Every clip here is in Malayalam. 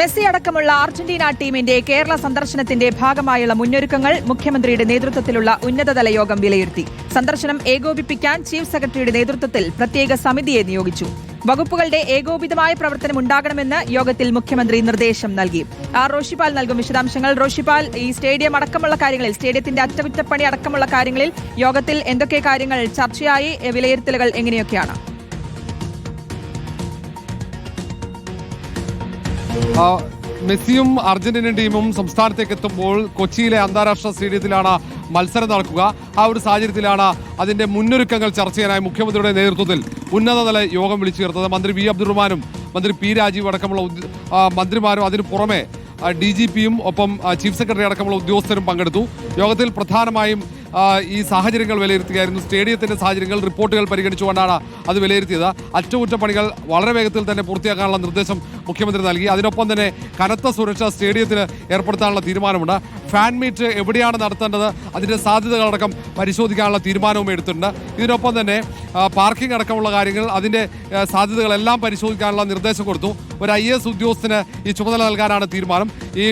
മെസ്സി അടക്കമുള്ള അർജന്റീന ടീമിന്റെ കേരള സന്ദർശനത്തിന്റെ ഭാഗമായുള്ള മുന്നൊരുക്കങ്ങൾ മുഖ്യമന്ത്രിയുടെ നേതൃത്വത്തിലുള്ള ഉന്നതതല യോഗം വിലയിരുത്തി. സന്ദർശനം ഏകോപിപ്പിക്കാൻ ചീഫ് സെക്രട്ടറിയുടെ നേതൃത്വത്തിൽ പ്രത്യേക സമിതിയെ നിയോഗിച്ചു. വകുപ്പുകളുടെ ഏകോപിതമായ പ്രവർത്തനം ഉണ്ടാകണമെന്ന് യോഗത്തിൽ മുഖ്യമന്ത്രി നിർദ്ദേശം നൽകി. ആർ. റോഷിപാൽ നൽകും വിശദാംശങ്ങൾ. റോഷിപാൽ ഈ സ്റ്റേഡിയം അടക്കമുള്ള കാര്യങ്ങളിൽ സ്റ്റേഡിയത്തിന്റെ അറ്റകുറ്റപ്പണി അടക്കമുള്ള കാര്യങ്ങളിൽ യോഗത്തിൽ എന്തൊക്കെ കാര്യങ്ങൾ ചർച്ചയായി വിലയിരുത്തലുകൾ എങ്ങനെയൊക്കെയാണ്? മെസ്സിയും അർജന്റീനൻ ടീമും സംസ്ഥാനത്തേക്ക് എത്തുമ്പോൾ കൊച്ചിയിലെ അന്താരാഷ്ട്ര സ്റ്റേഡിയത്തിലാണ് മത്സരം നടക്കുക. ആ ഒരു സാഹചര്യത്തിലാണ് അതിന്റെ മുന്നൊരുക്കങ്ങൾ ചർച്ച ചെയ്യാനായി മുഖ്യമന്ത്രിയുടെ നേതൃത്വത്തിൽ ഉന്നതതല യോഗം വിളിച്ചു ചേർത്തത്. മന്ത്രി വി അബ്ദുറഹ്മാനും മന്ത്രി പി രാജീവ് അടക്കമുള്ള മന്ത്രിമാരും അതിനു പുറമെ ഡി ജി പിയും ഒപ്പം ചീഫ് സെക്രട്ടറി അടക്കമുള്ള ഉദ്യോഗസ്ഥരും പങ്കെടുത്തു. യോഗത്തിൽ പ്രധാനമായും ഈ സാഹചര്യങ്ങൾ വിലയിരുത്തുകയായിരുന്നു. സ്റ്റേഡിയത്തിന്റെ സാഹചര്യങ്ങൾ റിപ്പോർട്ടുകൾ പരിഗണിച്ചുകൊണ്ടാണ് അത് വിലയിരുത്തിയത്. അറ്റകുറ്റപ്പണികൾ വളരെ വേഗത്തിൽ തന്നെ പൂർത്തിയാക്കാനുള്ള നിർദ്ദേശം മുഖ്യമന്ത്രി നൽകി. അതിനൊപ്പം തന്നെ കനത്ത സുരക്ഷ സ്റ്റേഡിയത്തിന് ഏർപ്പെടുത്താനുള്ള തീരുമാനമുണ്ട്. ഫാൻ മീറ്റ് എവിടെയാണ് നടത്തേണ്ടത്? അതിന്റെ സാധ്യതകളടക്കം പരിശോധിക്കാനുള്ള തീരുമാനവും എടുത്തിട്ടുണ്ട്. ഇതിനൊപ്പം തന്നെ പാർക്കിംഗ് അടക്കമുള്ള കാര്യങ്ങൾ അതിന്റെ സാധ്യതകളെല്ലാം പരിശോധിക്കാനുള്ള നിർദ്ദേശം കൊടുത്തു. ഒരു ഐ എസ് ഉദ്യോഗസ്ഥന് ഈ ചുമതല നൽകാനാണ് തീരുമാനം. ഈ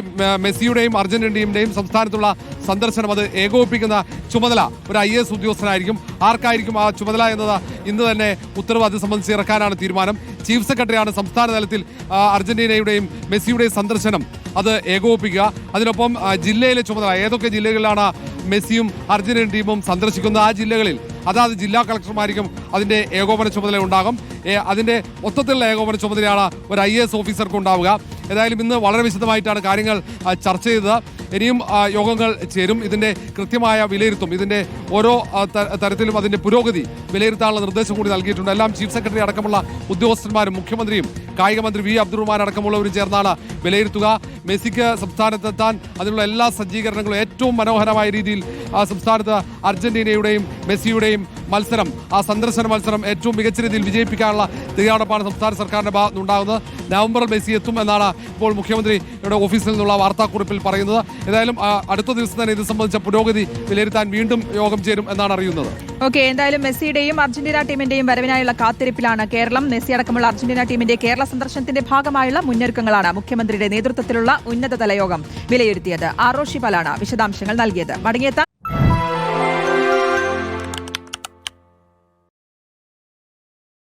മെസ്സിയുടെയും അർജന്റീൻ ടീമിന്റെയും സംസ്ഥാനത്തുള്ള സന്ദർശനം അത് ഏകോപിപ്പിക്കുന്ന ചുമതല ഒരു ഐ എസ് ഉദ്യോഗസ്ഥനായിരിക്കും. ആർക്കായിരിക്കും ആ ചുമതല എന്നത്? ഇന്ന് തന്നെ ഉത്തരവ് അത് സംബന്ധിച്ച് ഇറക്കാനാണ് തീരുമാനം. ചീഫ് സെക്രട്ടറിയാണ് സംസ്ഥാന തലത്തിൽ അർജന്റീനയുടെയും മെസ്സിയുടെയും സന്ദർശനം. അത് ഏകോപിപ്പിക്കുക. അതിനൊപ്പം ജില്ലയിലെ ചുമതല ഏതൊക്കെ ജില്ലകളിലാണ് മെസ്സിയും അർജന്റീൻ ടീമും സന്ദർശിക്കുന്ന ആ ജില്ലകളിൽ അതാത് ജില്ലാ കളക്ടർമാർക്കും അതിന്റെ ഏകോപന ചുമതല ഉണ്ടാകും. അതിന്റെ മൊത്തത്തിലുള്ള ഏകോപന ചുമതലയാണ് ഒരു ഐ എസ് ഓഫീസർക്ക് ഉണ്ടാവുക. ഏതായാലും ഇന്ന് വളരെ വിശദമായിട്ടാണ് കാര്യങ്ങൾ ചർച്ച ചെയ്തത്. ഇനിയും യോഗങ്ങൾ ചേരും. ഇതിന്റെ കൃത്യമായ വിലയിരുത്തും. ഇതിന്റെ ഓരോ തരത്തിലും അതിന്റെ പുരോഗതി വിലയിരുത്താനുള്ള നിർദ്ദേശം കൂടി നൽകിയിട്ടുണ്ട്. എല്ലാം ചീഫ് സെക്രട്ടറി അടക്കമുള്ള ഉദ്യോഗസ്ഥന്മാരും മുഖ്യമന്ത്രിയും കായിക മന്ത്രി വി. അബ്ദുറഹ്മാൻ അടക്കമുള്ളവരും ചേർന്നാണ് വിലയിരുത്തുക. മെസ്സിക്ക് സംസ്ഥാനത്തെത്താൻ അതിനുള്ള എല്ലാ സജ്ജീകരണങ്ങളും ഏറ്റവും മനോഹരമായ രീതിയിൽ സംസ്ഥാനത്ത് അർജന്റീനയുടെയും മെസ്സിയുടെയും മത്സരം ആ സന്ദർശന മത്സരം ഏറ്റവും മികച്ച രീതിയിൽ വിജയിപ്പിക്കാനുള്ള തയ്യാറെടുപ്പാണ് സംസ്ഥാന സർക്കാരിന്റെ ഭാഗത്ത് ഉണ്ടാകുന്നത് നവംബറിൽ മെസ്സി എത്തും എന്നാണ് ഇപ്പോൾ മുഖ്യമന്ത്രിയുടെ ഓഫീസിൽ നിന്നുള്ള വാർത്താക്കുറിപ്പിൽ പറയുന്നത്. ഏതായാലും അടുത്ത ദിവസം തന്നെ ഇത് സംബന്ധിച്ച പുരോഗതി വിലയിരുത്താൻ വീണ്ടും യോഗം ചേരും എന്നാണ് അറിയുന്നത്. ഓക്കെ എന്തായാലും മെസ്സിയുടെയും അർജന്റീന ടീമിന്റെയും വരവിനായുള്ള കാത്തിരിപ്പിലാണ് കേരളം. മെസ്സി അടക്കമുള്ള അർജന്റീന ടീമിന്റെ കേരള സന്ദർശനത്തിന്റെ ഭാഗമായുള്ള മുന്നൊരുക്കങ്ങളാണ് മുഖ്യമന്ത്രിയുടെ നേതൃത്വത്തിലുള്ള ഉന്നതതല യോഗം വിലയിരുത്തിയത്. ആർ പലാണ് വിശദാംശങ്ങൾ നൽകിയത്. മടങ്ങിയെത്താം